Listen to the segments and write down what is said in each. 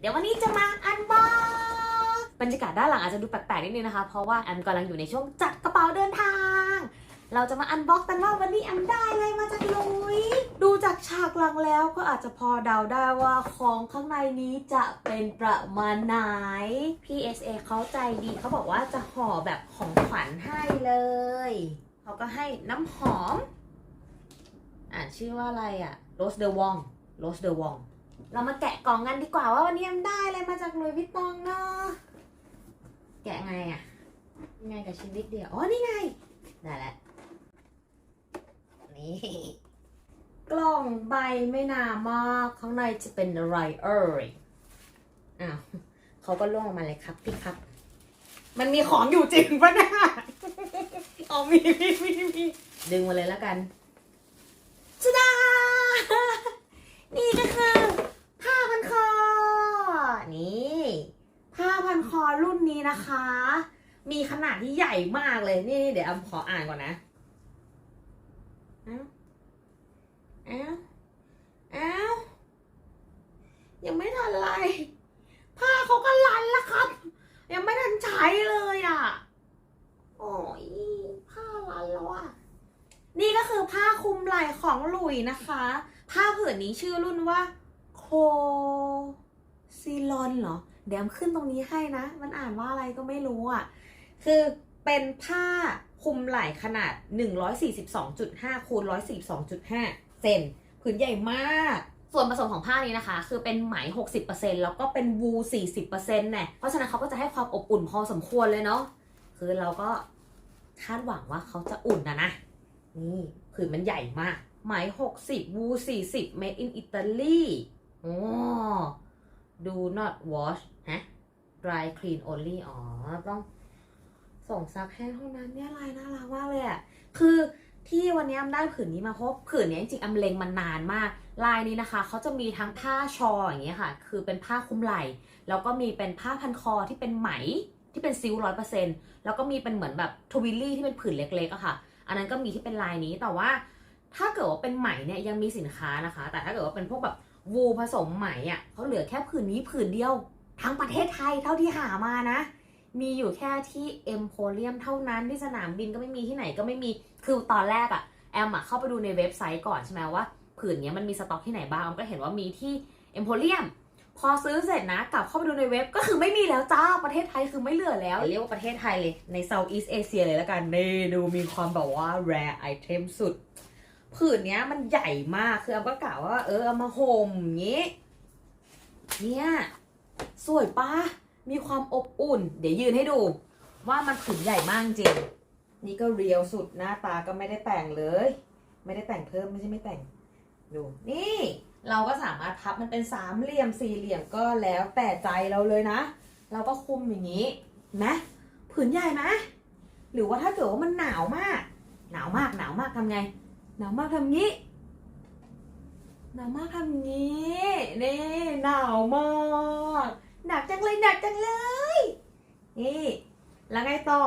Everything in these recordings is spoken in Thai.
เดี๋ยววันนี้จะมาอันบ็อกบรรยากาศด้านหลังอาจจะดูแปลกๆนิดนึงนะคะ เพราะว่าแอมกำลังอยู่ในช่วงจัดกระเป๋าเดินทาง เราจะมาอันบ็อกกันว่าวันนี้แอมได้อะไรมาจากลุย ดูจากฉากหลังแล้วก็อาจจะพอเดาได้ว่าของข้างในนี้จะเป็นประมาณไหน PSA เขาใจดีเขาบอกว่าจะห่อแบบของขวัญให้เลย เขาก็ให้น้ำหอม อ่านชื่อว่าอะไรอะโรสเดอวองโรสเดอวอง เรามาแกะกล่องกันดีกว่าว่าวันนี้แอมได้อะไรมาจากลุยวิตตองเนาะแกะไงอะยังไงกับชิ้นนิดเดียว อ๋อ นี่ไง ได้แล้ว นี่ กล่องใบไม่นามาก ข้างในจะเป็นอะไรเอ่ย อ้าวเขาก็ล่วงออกมาเลยครับพี่ครับ มันมีของอยู่จริงปะเนะอ๋อมีมีมีมีดึงมาเลยแล้วกันชดานี่ก็คือผ้าพันคอ นี่ ผ้าพันคอรุ่นนี้นะคะ มีขนาดที่ใหญ่มากเลย นี่เดี๋ยวอำขออ่านก่อนนะเอ้าเอ้าเอ้ายังไม่ทันไรผ้าเขาก็ลันแล้วครับ ยังไม่ทันใช้เลยอะโอ้ยผ้าลันแล้วอะนี่ก็คือผ้าคลุมไหล่ของหลุยนะคะ ผ้าผืนนี้ชื่อรุ่นว่า โคซีลอนเหรอ เดี๋ยวขึ้นตรงนี้ให้นะ มันอ่านว่าอะไรก็ไม่รู้อะ คือเป็นผ้าคลุมไหล่ขนาด 142.5คูณ142.5 เซนผืนใหญ่มาก ส่วนผสมของผ้านี้นะคะ คือเป็นไหม 60%แล้วก็เป็นวูล40%เนี่ยเพราะฉะนั้นเขาก็จะให้ความอบอุ่นพอสมควรเลยเนาะ คือเราก็คาดหวังว่าเขาจะอุ่นนะนะ นี่ผืนมันใหญ่มาก ไหม 60วู40 made in Italy อ๋อ do not wash ฮะ dry clean only อ๋อ ต้องส่งซักแห้งเท่านั้นเนี่ยลายน่ารักมากเลยอะคือที่วันนี้อำได้ผืนนี้มาเพราะผืนนี้จริงๆอำเลงมานานมาก ลายนี้นะคะเขาจะมีทั้งผ้าชออย่างเงี้ยค่ะ คือเป็นผ้าคลุมไหล่แล้วก็มีเป็นผ้าพันคอที่เป็นไหมที่เป็นซิลร้อยเปอร์เซ็นต์แล้วก็มีเป็นเหมือนแบบทวิลลี่ที่เป็นผืนเล็กๆอะค่ะ อันนั้นก็มีที่เป็นลายนี้แต่ว่าถ้าเกิดว่าเป็นไหมเนี่ยยังมีสินค้านะคะ แต่ถ้าเกิดว่าเป็นพวกแบบ วูผสมไหมอะเขาเหลือแค่ผืนนี้ผืนเดียว ทั้งประเทศไทยเท่าที่หามานะ มีอยู่แค่ที่เอ็มโพเรียมเท่านั้นที่สนามบินก็ไม่มีที่ไหนก็ไม่มีคือตอนแรกอะแอมอะเข้าไปดูในเว็บไซต์ก่อนใช่ไหมว่า ผืนนี้มันมีสต็อกที่ไหนบ้างก็เห็นว่ามีที่เอ็มโพเรียมพอซื้อเสร็จนะกลับเข้าไปดูในเว็บก็คือไม่มีแล้วจ้าประเทศไทยคือไม่เหลือแล้ว เรียกว่าประเทศไทยเลยใน Southeast Asia เลยแล้วกันนี่ดูมีความแบบว่า rare item สุด ผืนเนี้ยมันใหญ่มากคือแอมก็กล่าวว่า เออเอามาห่มอย่างงี้ เนี่ยสวยปะมีความอบอุ่น เดี๋ยวยืนให้ดู ว่ามันผืนใหญ่มากจริง นี่ก็เรียวสุดหน้าตาก็ไม่ได้แต่งเลย ไม่ได้แต่งเพิ่มไม่ใช่ไม่แต่ง ดู นี่ เราก็สามารถพับมันเป็นสามเหลี่ยมสี่เหลี่ยมก็แล้วแต่ใจเราเลยนะ เราก็คุมอย่างนี้นะผืนใหญ่ไหมหรือว่าถ้าเกิดว่ามันหนาวมาก หนาวมากหนาวมากทำไง หนาวมากทำงี้ หนาวมากทำงี้นี่หนาวมากหนักจังเลยหนักจังเลยนี่แล้วไงต่อ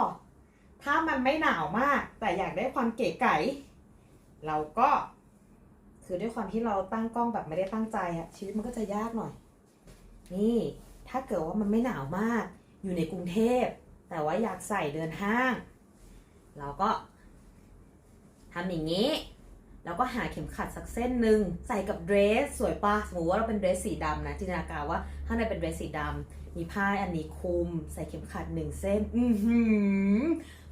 ถ้ามันไม่หนาวมาก แต่อยากได้ความเก๋ไก๋เราก็คือด้วยความที่เราตั้งกล้องแบบไม่ได้ตั้งใจอะชีวิตมันก็จะยากหน่อย นี่ถ้าเกิดว่ามันไม่หนาวมาก อยู่ในกรุงเทพ แต่ว่าอยากใส่เดินห้าง เราก็ทำอย่างนี้ แล้วก็หาเข็มขัดสักเส้นหนึ่งใส่กับเดรสสวยปะสมมติว่าเราเป็นเดรสสีดำนะจินตนาการว่าข้างในเป็นเดรสสีดำมีผ้าอันนี้คลุม ใส่เข็มขัดหนึ่งเส้น อือหือ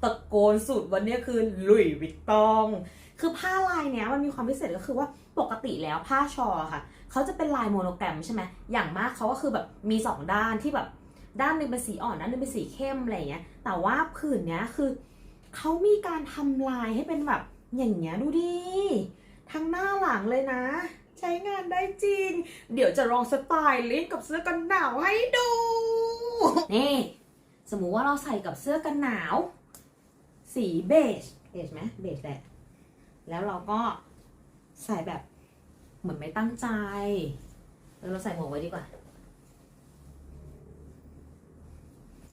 ตะโกนสุดวันนี้คือลุยวิตตอง คือผ้าลายเนี้ยมันมีความพิเศษก็คือว่าปกติแล้วผ้าชอค่ะเขาจะเป็นลายโมโนแกรมใช่ไหมอย่างมากเขาก็คือแบบมีสองด้านที่แบบด้านหนึงเป็นสีอ่อนด้านหนึงเป็นสีเข้มอะไรเงี้ยแต่ว่าผืนเนี้ยคือเขามีการทำลายให้เป็นแบบ อย่างเงี้ยดูดิทั้งหน้าหลังเลยนะ ใช้งานได้จริง เดี๋ยวจะลองสไตล์ลิงก์กับเสื้อกันหนาวให้ดู นี่สมมุติว่าเราใส่กับเสื้อกันหนาว สีเบจเบจไหมเบจแหละ แล้วเราก็ใส่แบบเหมือนไม่ตั้งใจเออเราใส่หมวกไว้ดีกว่า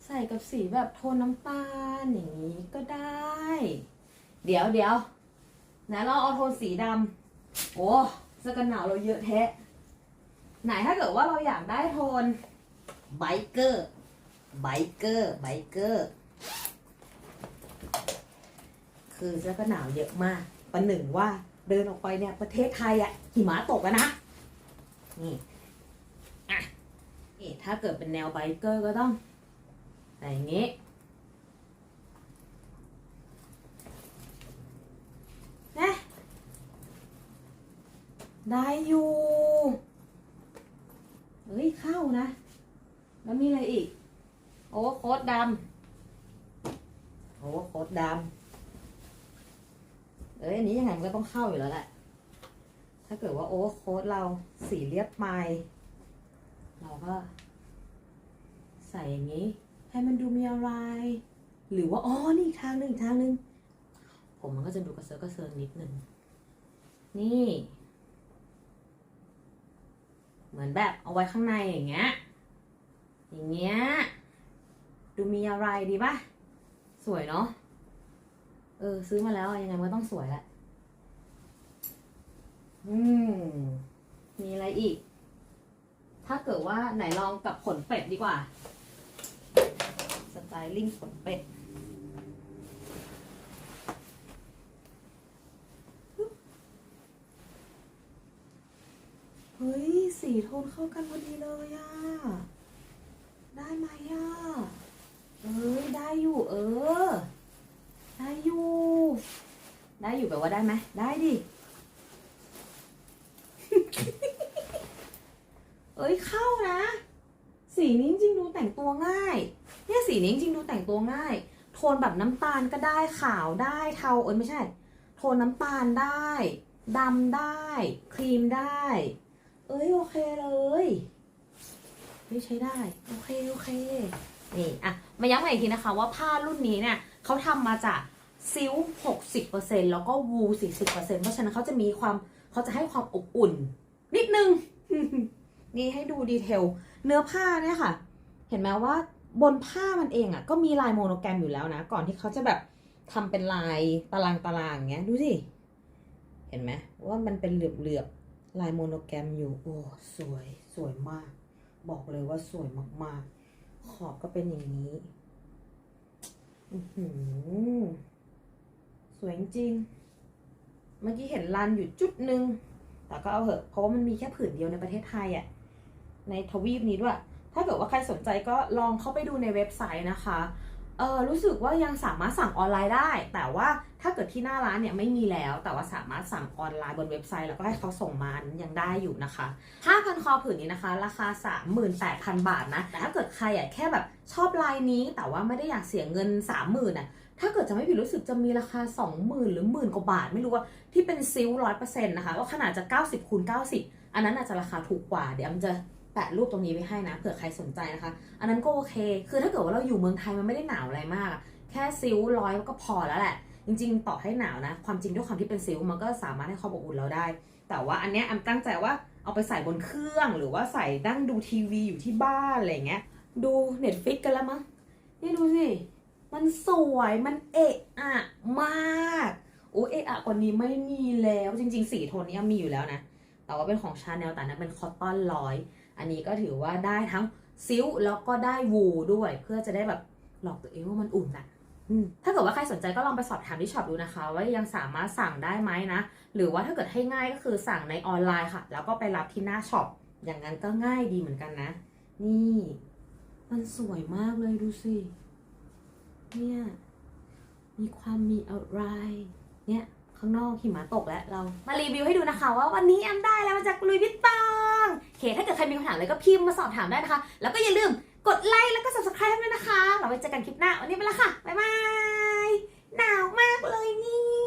ใส่กับสีแบบโทนน้ำตาลอย่างนี้ก็ได้ เดี๋ยวเดี๋ยว นะเราเอาโทนสีดำโอ้เสื้อกันหนาวเราเยอะแท้ไหนถ้าเกิดว่าเราอยากได้โทนไบเกอร์ไบเกอร์ไบเกอร์คือเสื้อก็หนาวเยอะมากประหนึ่งว่าเดินออกไปเนี่ยประเทศไทยอะหิมะตกอะนะนี่อะนี่ถ้าเกิดเป็นแนวไบเกอร์ก็ต้องอย่างงี้ะ ได้อยู่เฮ้ยเข้านะ แล้วมีอะไรอีก โอเวอร์โค้ดดำโอเวอร์โค้ดดำเอ้ยอันนี้ยังไงมันก็ต้องเข้าอยู่แล้วแหละ ถ้าเกิดว่าโอเวอร์โค้ดเราสีเรียบไปเราก็ ใส่อย่างนี้ ให้มันดูมีอะไร หรือว่าอ๋อนี่อีกทางหนึ่งอีกทางหนึ่งผมมันก็จะดูกระเซาะกระเซิงนิดนึงนี่ เหมือนแบบเอาไว้ข้างในอย่างเงี้ย อย่างเงี้ย ดูมีอะไรดีป่ะ สวยเนาะ เออ ซื้อมาแล้วยังไงมันก็ต้องสวยแหละ อืม มีอะไรอีก ถ้าเกิดว่าไหนลองกับขนเป็ดดีกว่า สไตลิ่งขนเป็ด เฮ้ย สี โทนเข้ากันพอดีเลยอะได้ไหมอะเอ้ยได้อยู่ เออ ได้อยู่ ได้อยู่แปลว่าได้ไหมได้ดิ เอ้ยเข้านะ สีนี้จริงดูแต่งตัวง่าย เนี่ยสีนี้จริงดูแต่งตัวง่าย โทนแบบน้ำตาลก็ได้ขาวได้เทาเอ้ยไม่ใช่ โทนน้ำตาลได้ดำได้ ครีมได้ เอ้ยโอเคเลยไม่ใช้ได้ โอเคโอเค นี่อะมาย้ำกันอีกทีนะคะว่าผ้ารุ่นนี้เนี่ยเขาทำมาจากซิลค์60%แล้วก็วูล40%เพราะฉะนั้นเขาจะมีความเขาจะให้ความอบอุ่น นิดนึง นี่ให้ดูดีเทล เนื้อผ้าเนี่ยค่ะ เห็นไหมว่าบนผ้ามันเองอะก็มีลายโมโนแกรมอยู่แล้วนะ ก่อนที่เขาจะแบบทำเป็นลายตารางตารางอย่างเงี้ย ดูสิ เห็นไหมว่ามันเป็นเหลือบๆ ลายโมโนแกรมอยู่ โอ้ สวย สวยมาก บอกเลยว่าสวยมาก ๆ ขอบก็เป็นอย่างนี้ อือสวยจริง เมื่อกี้เห็นลานอยู่จุดหนึ่ง แต่ก็เอาเหอะ เพราะว่ามันมีแค่ผืนเดียวในประเทศไทยอะ่ะ ในทวีปนี้ด้วย ถ้าเกิดว่าใครสนใจก็ลองเข้าไปดูในเว็บไซต์นะคะ เออรู้สึกว่ายังสามารถสั่งออนไลน์ได้ แต่ว่าถ้าเกิดที่หน้าร้านเนี่ยไม่มีแล้ว แต่ว่าสามารถสั่งออนไลน์บนเว็บไซต์แล้วก็ให้เขาส่งมานั้นยังได้อยู่นะคะผ้าพันคอผืนนี้นะคะ ราคา 38,000 บาทนะแต่ถ้าเกิดใครอะแค่แบบชอบลายนี้ แต่ว่าไม่ได้อยากเสียเงิน 30,000น่ะถ้าเกิดจะไม่ผิดรู้สึกจะมีราคา 20,000 หรือหมื่นกว่าบาท ไม่รู้ว่าที่เป็นซิลร้อยเปอร์เซ็นต์นะคะก็ขนาดจะ 90คูณ90 อันนั้นอาจจะราคาถูกกว่าเดี๋ยวมันจะ ปะรูปตรงนี้ไว้ให้นะเผื่อใครสนใจนะคะ อันนั้นก็โอเค คือถ้าเกิดว่าเราอยู่เมืองไทยมันไม่ได้หนาวอะไรมาก แค่ซิลร้อยก็พอแล้วแหละ จริง ๆ ต่อให้หนาวนะ ความจริงด้วยความที่เป็นซิลมันก็สามารถให้ความอบอุ่นเราได้ แต่ว่าอันเนี้ยแอมตั้งใจว่าเอาไปใส่บนเครื่องหรือว่าใส่นั่งดูทีวีอยู่ที่บ้านอะไรอย่างเงี้ย ดูเน็ตฟิกกันแล้วมั้งนี่ดูสิ มันสวย มันเอะอะมาก โอ้เอะอะกว่านี้ไม่มีแล้ว จริง ๆ สีโทนนี้มีอยู่แล้วนะ แต่ว่าเป็นของชาแนลแต่นั้นเป็นคอตตอนร้อย อันนี้ก็ถือว่าได้ทั้งซิลแล้วก็ได้วูด้วย เพื่อจะได้แบบหลอกตัวเองว่ามันอุ่นอะถ้าเกิดว่าใครสนใจก็ลองไปสอบถามที่ช็อปดูนะคะ ว่ายังสามารถสั่งได้ไหมนะ หรือว่าถ้าเกิดให้ง่ายก็คือสั่งในออนไลน์ค่ะ แล้วก็ไปรับที่หน้าช็อปอย่างนั้นก็ง่ายดีเหมือนกันนะ นี่ มันสวยมากเลยดูสิเนี่ยมีความมีอะไรเนี่ย ข้างนอกหิมะตกแล้วเรามารีวิวให้ดูนะคะ ว่าวันนี้แอมได้แล้วมาจากลุยวิตตองโอเค ถ้าเกิดใครมีคำถามอะไรก็พิมพ์มาสอบถามได้นะคะ แล้วก็อย่าลืมกดไลค์แล้วก็ subscribe ด้วยนะคะ เราไว้เจอกันคลิปหน้า วันนี้ไปละค่ะ บ๊ายบาย หนาวมากเลยนี่